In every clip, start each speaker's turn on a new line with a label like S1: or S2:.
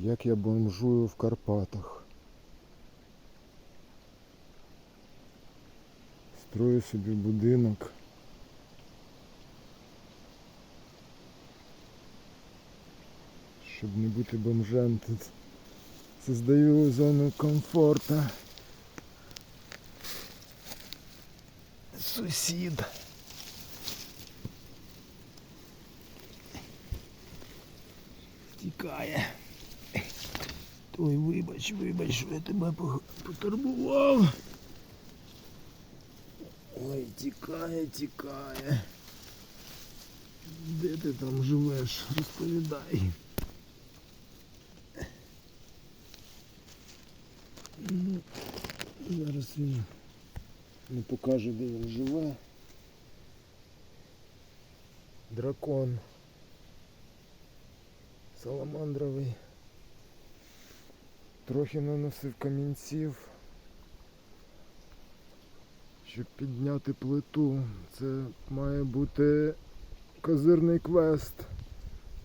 S1: як я бомжую в Карпатах. Строю собі будинок. Щоб не бути бомжем тут. Создаю зону комфорту. Сусід. Втікає. Ой, вибач, вибач, що я тебе потурбував. Ой, тікає, тікає. Де ти там живеш? Розповідай. Ну, зараз він не покаже, де він живе. Дракон. Саламандровий. Трохи наносив камінців. Щоб підняти плиту. Це має бути козирний квест.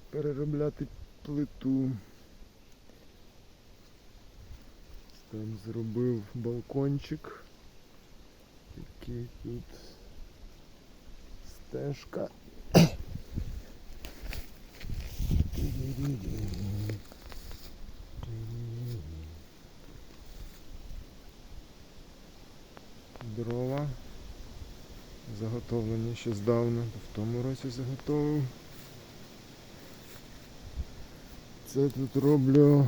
S1: Переробляти плиту. Там зробив балкончик. Який тут стежка. Дрова. Заготовлені ще здавна, в тому році заготовив. Це тут роблю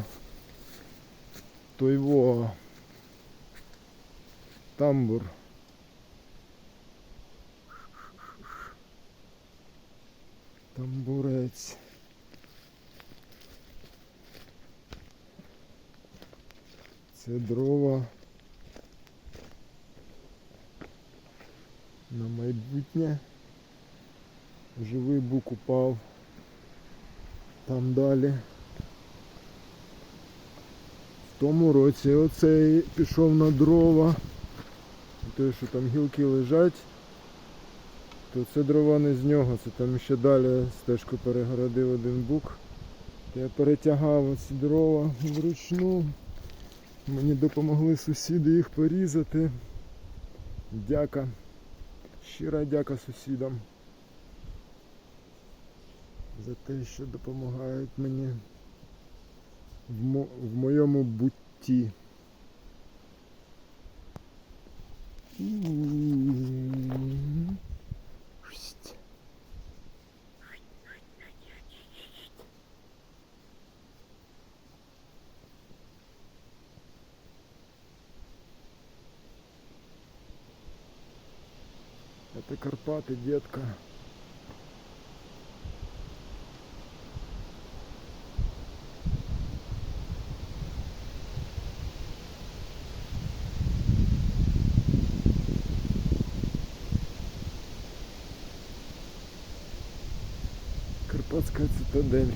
S1: тойво. Тамбур. Тамбурець. Це дрова на майбутнє. Живий бук упав. Там далі. В тому році оцей пішов на дрова. Те, що там гілки лежать, то це дрова не з нього, це там ще далі стежку перегородив один бук. Я перетягав оці дрова вручну. Мені допомогли сусіди їх порізати. Дяка. Щира дяка сусідам за те, що допомагають мені в, мо- в моєму бутті. Шсть. Это Карпаты, детка. Карпатская цитадель.